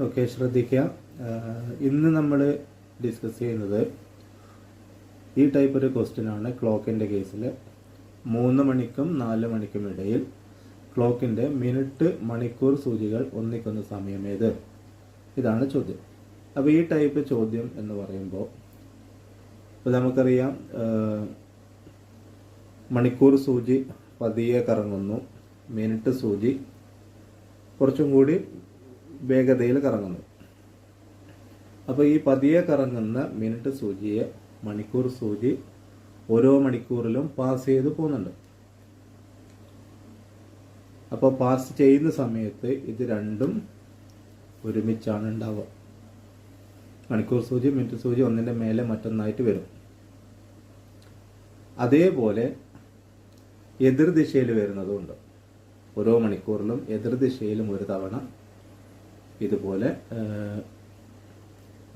Okay ശ്രദ്ധിക്കുക ഇന്ന് നമ്മൾ ഡിസ്കസ് ചെയ്യുന്നത് ഈ ടൈപ്പ് ഒരു ക്വസ്റ്റ്യൻ ആണ് ക്ലോക്കിന്റെ കേസിൽ മൂന്ന് മണിക്കും നാല് മണിക്കും ഇടയിൽ ക്ലോക്കിന്റെ മിനിറ്റ് മണിക്കൂർ സൂചികൾ ഒന്നിക്കുന്ന സമയം ഏത്? ഇതാണ് ചോദ്യം. അപ്പോൾ ഈ ടൈപ്പ് ചോദ്യം എന്ന് പറയുമ്പോൾ ഇപ്പോൾ നമുക്കറിയാം മണിക്കൂർ സൂചി പതിയെ കറങ്ങുന്നു മിനിറ്റ് സൂചി കുറച്ചും കൂടി വേഗതയിൽ കറങ്ങുന്നു. അപ്പോൾ ഈ പതിയെ കറങ്ങുന്ന മിനിറ്റ് സൂചിയെ മണിക്കൂർ സൂചി ഓരോ മണിക്കൂറിലും പാസ് ചെയ്ത് പോകുന്നുണ്ട്. അപ്പോൾ പാസ് ചെയ്യുന്ന സമയത്ത് ഇത് രണ്ടും ഒരുമിച്ചാണ് ഉണ്ടാവുക. മണിക്കൂർ സൂചി മിനിറ്റ് സൂചി ഒന്നിന്റെ മേലെ മറ്റൊന്നായിട്ട് വരും. അതേപോലെ എതിർദിശയിൽ വരുന്നതുമുണ്ട് ഓരോ മണിക്കൂറിലും എതിർദിശയിലും ഒരു തവണ ഇതുപോലെ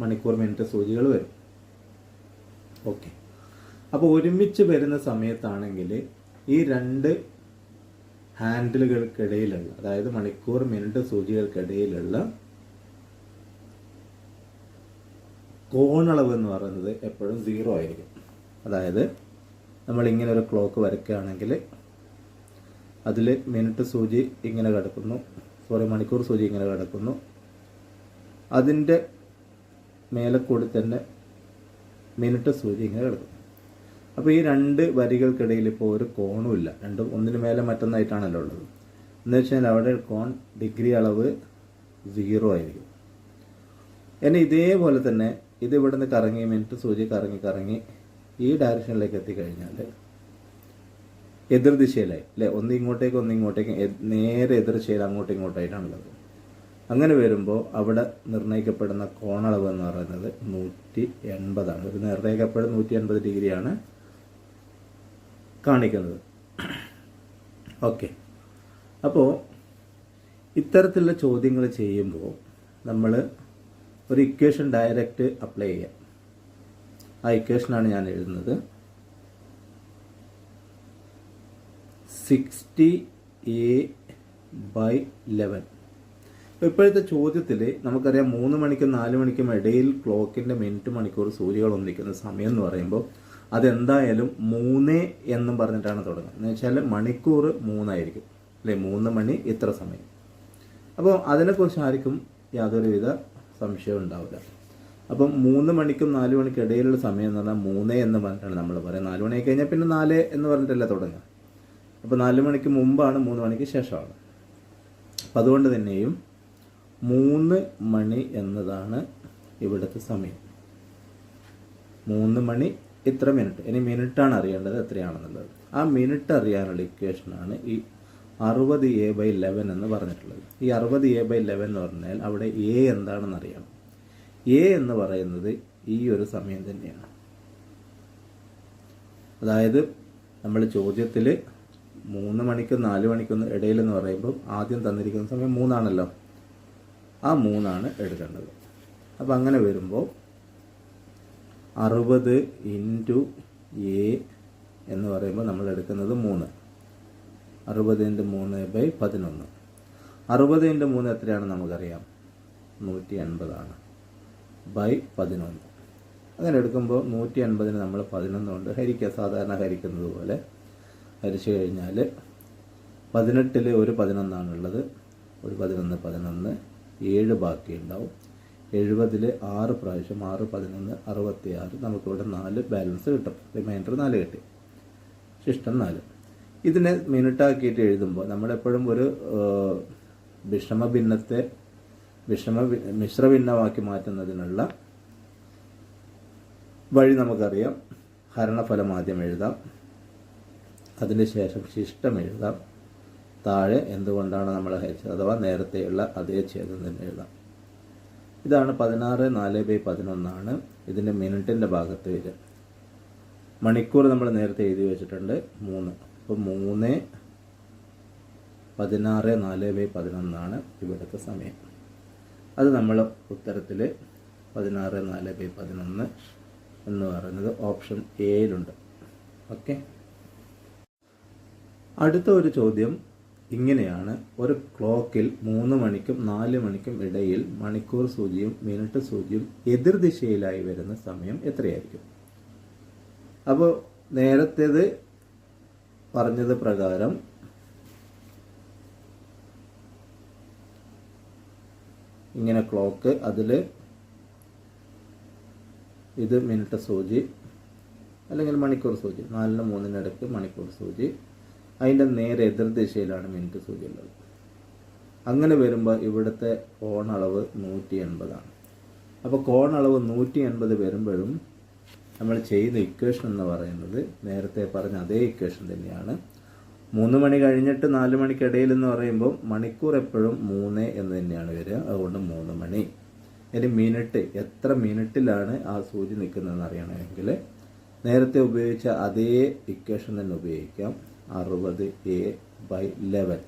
മണിക്കൂർ മിനിറ്റ് സൂചികൾ വരും. ഓക്കെ. അപ്പോൾ ഒരുമിച്ച് വരുന്ന സമയത്താണെങ്കിൽ ഈ രണ്ട് ഹാൻഡിലുകൾക്കിടയിലുള്ള അതായത് മണിക്കൂർ മിനിറ്റ് സൂചികൾക്കിടയിലുള്ള കോണളവ് എന്ന് പറയുന്നത് എപ്പോഴും സീറോ ആയിരിക്കും. അതായത് നമ്മൾ ഇങ്ങനെ ഒരു ക്ലോക്ക് വരയ്ക്കുകയാണെങ്കിൽ അതിൽ മിനിറ്റ് സൂചി ഇങ്ങനെ കിടക്കുന്നു സോറി മണിക്കൂർ സൂചി ഇങ്ങനെ കിടക്കുന്നു അതിന്റെ മേലെ കൂടി തന്നെ മിനിറ്റ് സൂചി ഇങ്ങനെ കിടക്കും. അപ്പോൾ ഈ രണ്ട് വരികൾക്കിടയിൽ ഇപ്പോൾ ഒരു കോണുമില്ല രണ്ടും ഒന്നിന് മേലെ മറ്റൊന്നായിട്ടാണല്ലോ ഉള്ളത്. എന്ന് വെച്ചാൽ അവിടെ കോൺ ഡിഗ്രി അളവ് സീറോ ആയിരിക്കും. എന്നെ ഇതേപോലെ തന്നെ ഇത് ഇവിടെ നിന്ന് കറങ്ങി മിനിറ്റ് സൂചി കറങ്ങി കറങ്ങി ഈ ഡയറക്ഷനിലേക്ക് എത്തിക്കഴിഞ്ഞാൽ എതിർദിശയിലായി അല്ലെ? ഒന്ന് ഇങ്ങോട്ടേക്ക് ഒന്ന് ഇങ്ങോട്ടേക്ക് നേരെ എതിർദിശയിൽ അങ്ങോട്ടും ഇങ്ങോട്ടായിട്ടാണുള്ളത് അങ്ങനെ വരുമ്പോൾ അവിടെ നിർണയിക്കപ്പെടുന്ന കോണളവ് എന്ന് പറയുന്നത് നൂറ്റി എൺപതാണ് ഒരു നിർണയിക്കപ്പെടുന്ന നൂറ്റി എൺപത് ഡിഗ്രിയാണ് കാണിക്കുന്നത്. ഓക്കെ. അപ്പോൾ ഇത്തരത്തിലുള്ള ചോദ്യങ്ങൾ ചെയ്യുമ്പോൾ നമ്മൾ ഒരു ഇക്വേഷൻ ഡയറക്റ്റ് അപ്ലൈ ചെയ്യാം. ആ ഇക്വേഷനാണ് ഞാൻ എഴുതുന്നത്. സിക്സ്റ്റി എ ബൈ ലെവൻ ഇപ്പോഴത്തെ ചോദ്യത്തിൽ നമുക്കറിയാം മൂന്ന് മണിക്കും നാല് മണിക്കും ഇടയിൽ ക്ലോക്കിന്റെ മിനിറ്റ് മണിക്കൂർ സൂര്യകൾ ഒന്നിക്കുന്ന സമയം എന്ന് പറയുമ്പോൾ അതെന്തായാലും മൂന്ന് എന്നും പറഞ്ഞിട്ടാണ് തുടങ്ങുന്നത്. എന്ന് വെച്ചാൽ മണിക്കൂർ മൂന്നായിരിക്കും. അല്ലേ? മൂന്ന് മണി ഇത്ര സമയം. അപ്പോൾ അതിനെക്കുറിച്ച് ആർക്കും യാതൊരുവിധ സംശയവും ഉണ്ടാവില്ല. അപ്പം മൂന്ന് മണിക്കും നാല് മണിക്കും ഇടയിലുള്ള സമയം എന്ന് പറഞ്ഞാൽ മൂന്ന് എന്ന് പറഞ്ഞിട്ടാണ് നമ്മൾ പറയുന്നത്. നാല് മണി കഴിഞ്ഞാൽ പിന്നെ നാല് എന്ന് പറഞ്ഞിട്ടല്ലേ തുടങ്ങുക. അപ്പോൾ നാല് മണിക്ക് മുമ്പാണ് മൂന്ന് മണിക്ക് ശേഷമാണ്. അപ്പം അതുകൊണ്ട് തന്നെയും മൂന്ന് മണി എന്നതാണ് ഇവിടുത്തെ സമയം. മൂന്ന് മണി ഇത്ര മിനിറ്റ് ഇനി മിനിറ്റാണ് അറിയേണ്ടത് എത്രയാണെന്നുള്ളത്. ആ മിനിറ്റ് അറിയാനുള്ള ഇക്വേഷനാണ് ഈ അറുപത് എ ബൈ ലെവൻ എന്ന് പറഞ്ഞിട്ടുള്ളത്. ഈ അറുപത് എ ബൈ ലെവൻ എന്ന് പറഞ്ഞാൽ അവിടെ എ എന്താണെന്ന് അറിയണം. എ എന്ന് പറയുന്നത് ഈ ഒരു സമയം തന്നെയാണ്. അതായത് നമ്മൾ ചോദ്യത്തിൽ മൂന്ന് മണിക്കും നാല് മണിക്കും ഇടയിൽ എന്ന് പറയുമ്പോൾ ആദ്യം തന്നിരിക്കുന്ന സമയം മൂന്നാണല്ലോ. ആ മൂന്നാണ് എടുക്കേണ്ടത്. അപ്പോൾ അങ്ങനെ വരുമ്പോൾ അറുപത് ഇന്റു എ എന്ന് പറയുമ്പോൾ നമ്മൾ എടുക്കുന്നത് മൂന്ന്. അറുപത് ഇന്റു മൂന്ന് ബൈ പതിനൊന്ന്. അറുപത് ഇന്റു മൂന്ന് എത്രയാണ് നമുക്കറിയാം? നൂറ്റി എൺപതാണ് ബൈ പതിനൊന്ന്. അങ്ങനെ എടുക്കുമ്പോൾ നൂറ്റി അൻപതിന് നമ്മൾ പതിനൊന്ന് കൊണ്ട് ഹരിക്കുക സാധാരണ ഹരിക്കുന്നത് പോലെ ഹരിച്ചു കഴിഞ്ഞാൽ പതിനെട്ടിൽ ഒരു പതിനൊന്നാണുള്ളത്. ഒരു പതിനൊന്ന് പതിനൊന്ന് ഏഴ് ബാക്കി ഉണ്ടാവും എഴുപതിൽ ആറ് പ്രാവശ്യം ആറ് പതിനൊന്ന് അറുപത്തി ആറ് നമുക്കിവിടെ നാല് ബാലൻസ് കിട്ടും. റിമൈൻഡർ നാല് കിട്ടി. ശിഷ്ടം നാല്. ഇതിനെ മിനിറ്റാക്കിയിട്ട് എഴുതുമ്പോൾ നമ്മളെപ്പോഴും ഒരു വിഷമ ഭിന്നത്തെ വിഷമ മിശ്ര ഭിന്നമാക്കി മാറ്റുന്നതിനുള്ള വഴി നമുക്കറിയാം. ഹരണഫലം ആദ്യം എഴുതാം. അതിന് ശേഷം ശിഷ്ടം എഴുതാം. താഴെ എന്തുകൊണ്ടാണ് നമ്മൾ ഹരിച്ചത്? അഥവാ നേരത്തെയുള്ള അതേ ഛേദം തന്നെ എഴുതാം. ഇതാണ് പതിനാറ് നാല് ബൈ പതിനൊന്നാണ് ഇതിന്റെ മിനിറ്റിന്റെ ഭാഗത്ത് വരിക. മണിക്കൂർ നമ്മൾ നേരത്തെ എഴുതി വെച്ചിട്ടുണ്ട് മൂന്ന്. അപ്പോൾ മൂന്ന് പതിനാറ് നാല് ബൈ പതിനൊന്നാണ് ഇവിടുത്തെ സമയം. അത് നമ്മൾ ഉത്തരത്തിൽ പതിനാറ് നാല് ബൈ പതിനൊന്ന് എന്ന് പറയുന്നത് ഓപ്ഷൻ എയിലുണ്ട്. ഓക്കെ? അടുത്ത ഒരു ചോദ്യം ഇങ്ങനെയാണ് ഒരു ക്ലോക്കിൽ മൂന്ന് മണിക്കും നാല് മണിക്കും ഇടയിൽ മണിക്കൂർ സൂചിയും മിനിറ്റ് സൂചിയും എതിർദിശയിലായി വരുന്ന സമയം എത്രയായിരിക്കും? അപ്പോൾ നേരത്തേത് പറഞ്ഞത് പ്രകാരം ഇങ്ങനെ ക്ലോക്ക് അതിൽ ഇത് മിനിറ്റ് സൂചി അല്ലെങ്കിൽ മണിക്കൂർ സൂചി നാലിന് മൂന്നിനിടയ്ക്ക് മണിക്കൂർ സൂചി അതിന്റെ നേരെ എതിർദിശയിലാണ് മിനിറ്റ് സൂചി ഉള്ളത്. അങ്ങനെ വരുമ്പോൾ ഇവിടുത്തെ കോണളവ് നൂറ്റി എൺപതാണ് അപ്പോൾ കോണളവ് നൂറ്റി എൺപത് വരുമ്പോഴും നമ്മൾ ചെയ്യുന്ന ഇക്വേഷൻ എന്ന് പറയുന്നത് നേരത്തെ പറഞ്ഞ അതേ ഇക്വേഷൻ തന്നെയാണ്. മൂന്ന് മണി കഴിഞ്ഞിട്ട് നാല് മണിക്കിടയിൽ എന്ന് പറയുമ്പോൾ മണിക്കൂർ എപ്പോഴും മൂന്ന് എന്ന് തന്നെയാണ് വരിക. അതുകൊണ്ട് മൂന്ന് മണി. ഇനി മിനിറ്റ് എത്ര മിനിറ്റിലാണ് ആ സൂചി നിൽക്കുന്നതെന്ന് അറിയണമെങ്കിൽ നേരത്തെ ഉപയോഗിച്ച അതേ ഇക്വേഷൻ തന്നെ ഉപയോഗിക്കാം. അറുപത് എ ബൈ ലെവൻ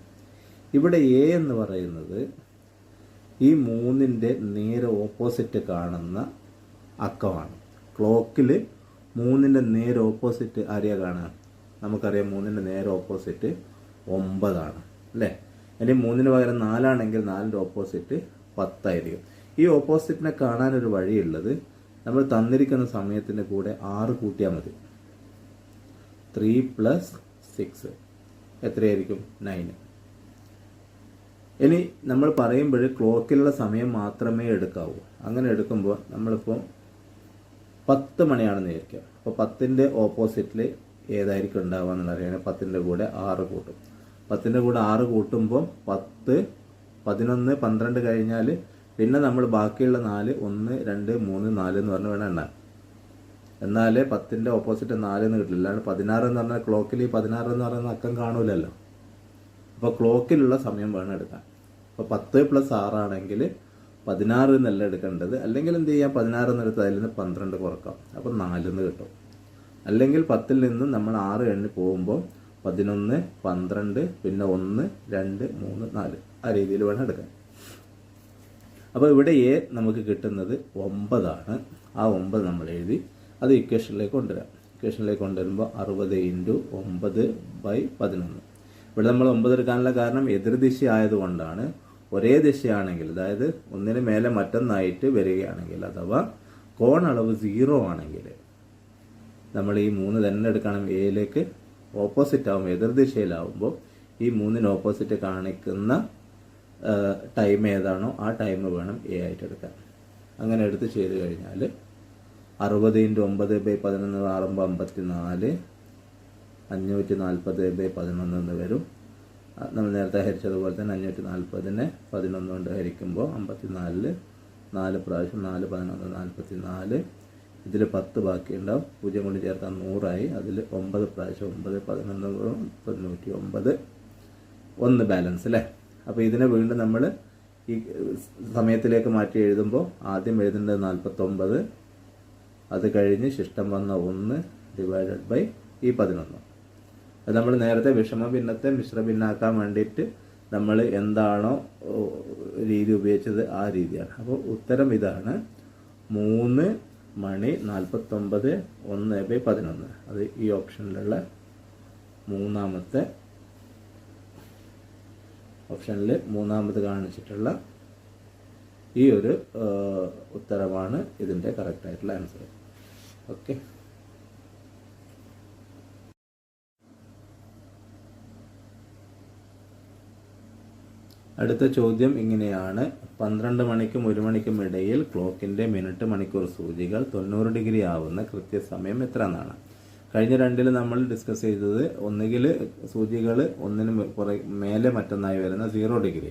ഇവിടെ എ എന്ന് പറയുന്നത് ഈ മൂന്നിന്റെ നേരെ ഓപ്പോസിറ്റ് കാണുന്ന അക്കമാണ്. ക്ലോക്കിൽ മൂന്നിന്റെ നേരെ ഓപ്പോസിറ്റ് ആരെയാണ് കാണുക? നമുക്കറിയാം മൂന്നിന്റെ നേരെ ഓപ്പോസിറ്റ് ഒമ്പതാണ് അല്ലേ? ഇനി മൂന്നിന് പകരം നാലാണെങ്കിൽ നാലിന്റെ ഓപ്പോസിറ്റ് പത്തായിരിക്കും. ഈ ഓപ്പോസിറ്റിനെ കാണാനൊരു വഴിയുള്ളത് നമ്മൾ തന്നിരിക്കുന്ന സമയത്തിന്റെ കൂടെ ആറ് കൂട്ടിയാൽ മതി. ത്രീ പ്ലസ് സിക്സ് എത്രയായിരിക്കും? നയൻ ഇനി നമ്മൾ പറയുമ്പോൾ ക്ലോക്കിലുള്ള സമയം മാത്രമേ എടുക്കാവൂ. അങ്ങനെ എടുക്കുമ്പോൾ നമ്മളിപ്പോൾ പത്ത് മണിയാണെന്ന് വിചാരിക്കുക അപ്പോൾ പത്തിന്റെ ഓപ്പോസിറ്റിൽ ഏതായിരിക്കും ഉണ്ടാവുക എന്നുള്ള അറിയാൻ പത്തിന്റെ കൂടെ ആറ് കൂട്ടും. പത്തിന്റെ കൂടെ ആറ് കൂട്ടുമ്പോൾ പത്ത് പതിനൊന്ന് പന്ത്രണ്ട് കഴിഞ്ഞാൽ പിന്നെ നമ്മൾ ബാക്കിയുള്ള നാല് ഒന്ന് രണ്ട് മൂന്ന് നാല് എന്ന് പറഞ്ഞ് വേണം എണ്ണാൻ. എന്നാലേ പത്തിന്റെ ഓപ്പോസിറ്റ് നാല് എന്ന് കിട്ടില്ല. അല്ലാണ്ട് പതിനാറ് എന്ന് പറഞ്ഞാൽ ക്ലോക്കിൽ ഈ പതിനാറ് എന്ന് പറയുന്ന അക്കം കാണൂലല്ലോ. അപ്പോൾ ക്ലോക്കിലുള്ള സമയം വേണം എടുക്കാൻ. അപ്പോൾ പത്ത് പ്ലസ് ആറാണെങ്കിൽ പതിനാറ് എന്നല്ല എടുക്കേണ്ടത്. അല്ലെങ്കിൽ എന്ത് ചെയ്യാം? പതിനാറ് എന്നെടുത്ത് അതിൽ നിന്ന് പന്ത്രണ്ട് കുറക്കാം. അപ്പോൾ നാലെന്ന് കിട്ടും. അല്ലെങ്കിൽ പത്തിൽ നിന്ന് നമ്മൾ ആറ് എണ്ണി പോകുമ്പോൾ പതിനൊന്ന് പന്ത്രണ്ട് പിന്നെ ഒന്ന് രണ്ട് മൂന്ന് നാല് ആ രീതിയിൽ വേണം എടുക്കാൻ. അപ്പോൾ ഇവിടെ എ നമുക്ക് കിട്ടുന്നത് ഒമ്പതാണ്. ആ ഒമ്പത് നമ്മൾ എഴുതി അത് ഇക്വേഷനിലേക്ക് കൊണ്ടുവരാം. ഇക്വേഷനിലേക്ക് കൊണ്ടുവരുമ്പോൾ അറുപത് ഇന്റു ഒമ്പത് ബൈ പതിനൊന്ന്. ഇവിടെ നമ്മൾ ഒമ്പത് എടുക്കാനുള്ള കാരണം എതിർദിശ ആയതുകൊണ്ടാണ്. ഒരേ ദിശയാണെങ്കിൽ അതായത് ഒന്നിന് മേലെ മറ്റൊന്നായിട്ട് വരികയാണെങ്കിൽ അഥവാ കോൺ അളവ് സീറോ ആണെങ്കിൽ നമ്മൾ ഈ മൂന്ന് തന്നെ എടുക്കണം. എയിലേക്ക് ഓപ്പോസിറ്റ് ആകുമ്പോൾ എതിർദിശയിലാവുമ്പോൾ ഈ മൂന്നിന് ഓപ്പോസിറ്റ് കാണിക്കുന്ന ടൈം ഏതാണോ ആ ടൈം വേണം എ ആയിട്ട് എടുക്കാൻ. അങ്ങനെ എടുത്ത് ചെയ്ത് കഴിഞ്ഞാൽ അറുപത് ഇന്റു ഒമ്പത് ബൈ പതിനൊന്ന് ആറുമ്പോൾ അമ്പത്തി നാല് അഞ്ഞൂറ്റി നാൽപ്പത് ബൈ പതിനൊന്ന് എന്ന് വരും. നമ്മൾ നേരത്തെ ഹരിച്ചതുപോലെ തന്നെ അഞ്ഞൂറ്റി നാൽപ്പതിനെ പതിനൊന്ന് കൊണ്ട് ഹരിക്കുമ്പോൾ അമ്പത്തി നാലിൽ നാല് പ്രാവശ്യം നാല് പതിനൊന്ന് നാൽപ്പത്തി നാല് ഇതിൽ പത്ത് ബാക്കിയുണ്ടാവും. പൂജ്യം കൊണ്ട് ചേർത്താൽ നൂറായി. അതിൽ ഒമ്പത് പ്രാവശ്യം ഒമ്പത് പതിനൊന്ന് തൊണ്ണൂറ്റി ഒമ്പത് ഒന്ന് ബാലൻസ് അല്ലേ? അപ്പോൾ ഇതിനെ വീണ്ടും നമ്മൾ ഈ സമയത്തിലേക്ക് മാറ്റി എഴുതുമ്പോൾ ആദ്യം എഴുതേണ്ടത് നാൽപ്പത്തൊമ്പത് അത് കഴിഞ്ഞ് ശിഷ്ടം വന്ന ഒന്ന് ഡിവൈഡഡ് ബൈ ഈ പതിനൊന്ന്. അത് നമ്മൾ നേരത്തെ വിഷമ ഭിന്നത്തെ മിശ്ര ഭിന്നാക്കാൻ വേണ്ടിയിട്ട് നമ്മൾ എന്താണോ രീതി ഉപയോഗിച്ചത് ആ രീതിയാണ്. അപ്പോൾ ഉത്തരം ഇതാണ് മൂന്ന് മണി നാൽപ്പത്തൊമ്പത് ഒന്ന് ബൈ പതിനൊന്ന്. അത് ഈ ഓപ്ഷനിലുള്ള മൂന്നാമത്തെ ഓപ്ഷനിൽ മൂന്നാമത് കാണിച്ചിട്ടുള്ള ഈ ഒരു ഉത്തരമാണ് ഇതിന്റെ കറക്റ്റായിട്ടുള്ള ആൻസർ ഓക്കെ അടുത്ത ചോദ്യം ഇങ്ങനെയാണ്. പന്ത്രണ്ട് മണിക്കും ഒരു മണിക്കും ഇടയിൽ ക്ലോക്കിന്റെ മിനിറ്റ് മണിക്കൂർ സൂചികൾ തൊണ്ണൂറ് ഡിഗ്രി ആവുന്ന കൃത്യസമയം എത്ര എന്നാണ് കഴിഞ്ഞ രണ്ടിൽ നമ്മൾ ഡിസ്കസ് ചെയ്തത് ഒന്നുകിൽ സൂചികൾ ഒന്നിന് മേലെ മറ്റൊന്നായി വരുന്ന സീറോ ഡിഗ്രി.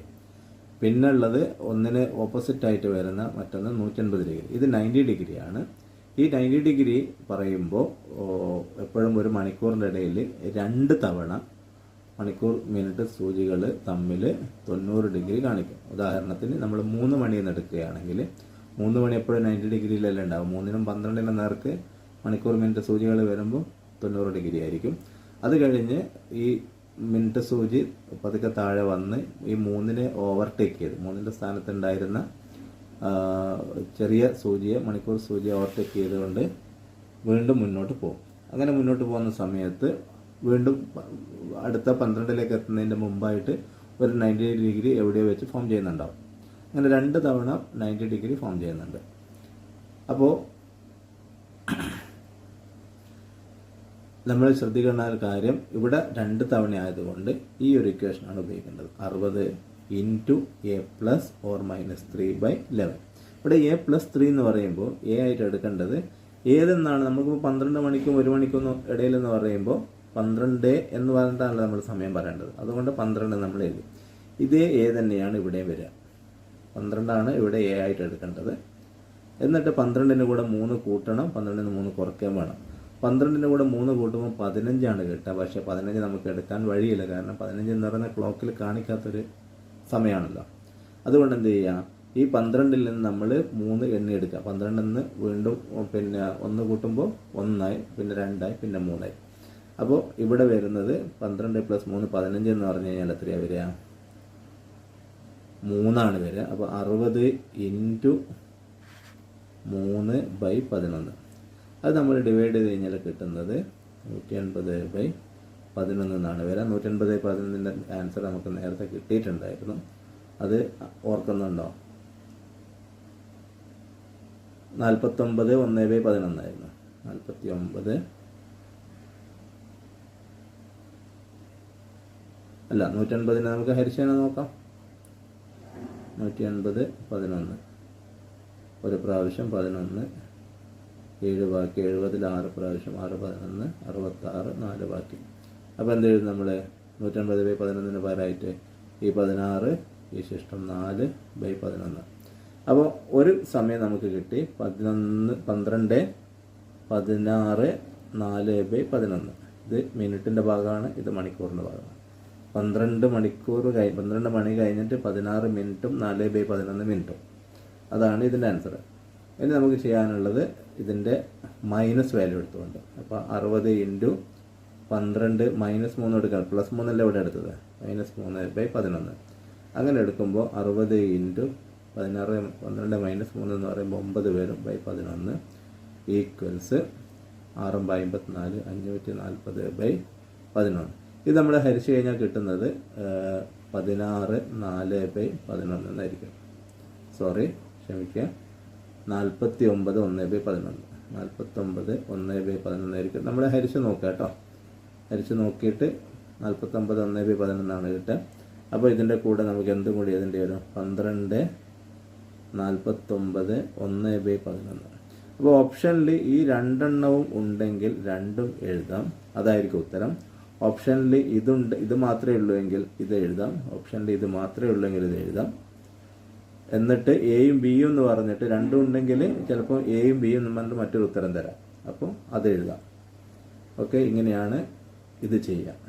പിന്നെ ഉള്ളത് ഒന്നിന് ഓപ്പോസിറ്റായിട്ട് വരുന്ന മറ്റൊന്ന് നൂറ്റൻപത് ഡിഗ്രി. ഇത് നയന്റി ഡിഗ്രിയാണ്. ഈ നയന്റി ഡിഗ്രി പറയുമ്പോൾ എപ്പോഴും ഒരു മണിക്കൂറിന്റെ ഇടയിൽ രണ്ട് തവണ മണിക്കൂർ മിനിറ്റ് സൂചികൾ തമ്മിൽ തൊണ്ണൂറ് ഡിഗ്രി കാണിക്കും. ഉദാഹരണത്തിന് നമ്മൾ മൂന്ന് മണി എന്ന് എടുക്കുകയാണെങ്കിൽ മൂന്ന് മണി എപ്പോഴും നയന്റി ഡിഗ്രിയിലല്ലേ ഉണ്ടാവും. മൂന്നിനും പന്ത്രണ്ടിനും നേർക്ക് മണിക്കൂർ മിനിറ്റ് സൂചികൾ വരുമ്പോൾ തൊണ്ണൂറ് ഡിഗ്രി ആയിരിക്കും. അത് കഴിഞ്ഞ് ഈ മിനിറ്റ് സൂചി പതുക്കെ താഴെ വന്ന് ഈ മൂന്നിനെ ഓവർടേക്ക് ചെയ്ത്. മൂന്നിന്റെ സ്ഥാനത്തുണ്ടായിരുന്ന ചെറിയ സൂചിയെ മണിക്കൂർ സൂചിയെ ഓവർടേക്ക് ചെയ്തുകൊണ്ട് വീണ്ടും മുന്നോട്ട് പോകും. അങ്ങനെ മുന്നോട്ട് പോകുന്ന സമയത്ത് വീണ്ടും അടുത്ത പന്ത്രണ്ടിലേക്ക് എത്തുന്നതിന്റെ മുമ്പായിട്ട് ഒരു നയന്റി ഡിഗ്രി എവിടെയോ വെച്ച് ഫോം ചെയ്യുന്നുണ്ടാവും. അങ്ങനെ രണ്ട് തവണ നയന്റി ഡിഗ്രി ഫോം ചെയ്യുന്നുണ്ട്. അപ്പോൾ നമ്മൾ ശ്രദ്ധിക്കേണ്ട ഒരു കാര്യം ഇവിടെ രണ്ട് തവണ ആയതുകൊണ്ട് ഈ ഒരു ഇക്വേഷൻ ആണ് ഉപയോഗിക്കേണ്ടത്. അറുപത് into A plus or minus three by eleven ഇവിടെ എ പ്ലസ് ത്രീ എന്ന് പറയുമ്പോൾ എ ആയിട്ട് എടുക്കേണ്ടത് ഏതെന്നാണ്? നമുക്കിപ്പോൾ പന്ത്രണ്ട് മണിക്കും ഒരു മണിക്കും ഇടയിലെന്ന് പറയുമ്പോൾ പന്ത്രണ്ട് എന്ന് പറഞ്ഞിട്ടാണ് നമ്മൾ സമയം പറയേണ്ടത്. അതുകൊണ്ട് പന്ത്രണ്ട് നമ്മൾ എഴുതി. ഇതേ എ തന്നെയാണ് ഇവിടെയും വരിക. പന്ത്രണ്ടാണ് ഇവിടെ എ ആയിട്ട് എടുക്കേണ്ടത്. എന്നിട്ട് പന്ത്രണ്ടിന് കൂടെ മൂന്ന് കൂട്ടണം. പന്ത്രണ്ടിന് മൂന്ന് കുറയ്ക്കാൻ വേണം. പന്ത്രണ്ടിന് കൂടെ മൂന്ന് കൂട്ടുമ്പോൾ പതിനഞ്ചാണ് കേട്ടോ. പക്ഷേ പതിനഞ്ച് നമുക്ക് എടുക്കാൻ വഴിയില്ല. കാരണം പതിനഞ്ച് എന്ന് പറയുന്ന ക്ലോക്കിൽ കാണിക്കാത്തൊരു സമയമാണല്ലോ അതുകൊണ്ട് എന്ത് ചെയ്യുക ഈ പന്ത്രണ്ടിൽ നിന്ന് നമ്മൾ മൂന്ന് എണ്ണി എടുക്കുക പന്ത്രണ്ടിൽ നിന്ന് വീണ്ടും പിന്നെ ഒന്ന് കൂട്ടുമ്പോൾ ഒന്നായി പിന്നെ രണ്ടായി പിന്നെ മൂന്നായി. അപ്പോൾ ഇവിടെ വരുന്നത് പന്ത്രണ്ട് പ്ലസ് മൂന്ന് പതിനഞ്ച് എന്ന് പറഞ്ഞു കഴിഞ്ഞാൽ എത്രയാണ് വരിക? മൂന്നാണ് വരിക. അപ്പോൾ അറുപത് ഇന്റു മൂന്ന് ബൈ പതിനൊന്ന്. അത് നമ്മൾ ഡിവൈഡ് ചെയ്ത് കഴിഞ്ഞാൽ കിട്ടുന്നത് നൂറ്റി അൻപത് ബൈ പതിനൊന്ന് എന്നാണ് വില നൂറ്റി അൻപത് പതിനൊന്നിന്റെ ആൻസർ നമുക്ക് നേരത്തെ കിട്ടിയിട്ടുണ്ടായിരുന്നു. അത് ഓർക്കുന്നുണ്ടോ? നാൽപ്പത്തൊമ്പത് ഒന്ന് ബൈ പതിനൊന്നായിരുന്നു നാൽപ്പത്തി ഒമ്പത് അല്ല നൂറ്റൻപതിനെ നമുക്ക് ഹരിശേന നോക്കാം. നൂറ്റി അൻപത് പതിനൊന്ന്. ഒരു പ്രാവശ്യം പതിനൊന്ന് ഏഴ് ബാക്കി എഴുപതിൽ ആറ് പ്രാവശ്യം ആറ് പതിനൊന്ന് അറുപത്താറ് നാല് ബാക്കി അപ്പോൾ എന്ത് എഴുതും നമ്മൾ നൂറ്റൻപത് ബൈ പതിനൊന്നിന് പകരമായിട്ട് ഈ പതിനാറ് ഈ ശിഷ്ടം നാല് ബൈ പതിനൊന്ന്. അപ്പോൾ ഒരു സമയം നമുക്ക് കിട്ടി പതിനൊന്ന് പന്ത്രണ്ട് പതിനാറ് നാല് ബൈ പതിനൊന്ന്. ഇത് മിനിറ്റിന്റെ ഭാഗമാണ് ഇത് മണിക്കൂറിന്റെ ഭാഗമാണ്. പന്ത്രണ്ട് മണിക്കൂർ കഴി പന്ത്രണ്ട് മണി കഴിഞ്ഞിട്ട് പതിനാറ് മിനിറ്റും നാല് ബൈ പതിനൊന്ന് മിനിറ്റും. അതാണ് ഇതിന്റെ ആൻസർ ഇനി നമുക്ക് ചെയ്യാനുള്ളത് ഇതിന്റെ മൈനസ് വാല്യൂ എടുത്തുകൊണ്ട്. അപ്പോൾ അറുപത് ഇന്റു പന്ത്രണ്ട് മൈനസ് മൂന്ന് എടുക്കാം. പ്ലസ് മൂന്നല്ല ഇവിടെ എടുത്തത്? മൈനസ് മൂന്ന് ബൈ പതിനൊന്ന്. അങ്ങനെ എടുക്കുമ്പോൾ അറുപത് ഇന്റു പതിനാറ് പന്ത്രണ്ട് മൈനസ് മൂന്ന് എന്ന് പറയുമ്പോൾ ഒമ്പത് പേരും ബൈ പതിനൊന്ന്. ഈക്വൽസ് ആറും ബൈ അമ്പത്തിനാല് അഞ്ഞൂറ്റി നാൽപ്പത് ബൈ പതിനൊന്ന്. ഇത് നമ്മൾ ഹരിച്ചു കഴിഞ്ഞാൽ കിട്ടുന്നത് പതിനാറ് നാല് ബൈ പതിനൊന്ന് എന്നായിരിക്കും. സോറി ക്ഷമിക്കുക നാൽപ്പത്തി ഒമ്പത് ഒന്ന് ബൈ പതിനൊന്ന്. നാൽപ്പത്തൊമ്പത് ഒന്ന് ബൈ പതിനൊന്നായിരിക്കും നമ്മൾ ഹരിച്ച് നോക്കുക കേട്ടോ. ഹരിച്ച് നോക്കിയിട്ട് നാൽപ്പത്തൊമ്പത് ഒന്ന് ബൈ പതിനൊന്നാണ് കിട്ടുക. അപ്പോൾ ഇതിന്റെ കൂടെ നമുക്ക് എന്തും കൂടി അതിന്റെ വരും? പന്ത്രണ്ട് നാൽപ്പത്തൊമ്പത് ഒന്ന് ബൈ പതിനൊന്ന്. അപ്പോൾ ഓപ്ഷനിൽ ഈ രണ്ടെണ്ണവും ഉണ്ടെങ്കിൽ രണ്ടും എഴുതാം. അതായിരിക്കും ഉത്തരം. ഓപ്ഷനിൽ ഇതുണ്ട് ഇത് മാത്രമേ ഉള്ളൂ എങ്കിൽ ഇത് എഴുതാം. ഓപ്ഷനിൽ ഇത് മാത്രമേ ഉള്ളൂ എങ്കിൽ ഇത് എഴുതാം. എന്നിട്ട് എയും ബിയും എന്ന് പറഞ്ഞിട്ട് രണ്ടും ഉണ്ടെങ്കിൽ ചിലപ്പോൾ എയും ബിയും എന്ന് പറഞ്ഞിട്ട് മറ്റൊരു ഉത്തരം തരാം. അപ്പോൾ അത് എഴുതാം. ഓക്കെ ഇങ്ങനെയാണ് ഇത് ചെയ്യുക.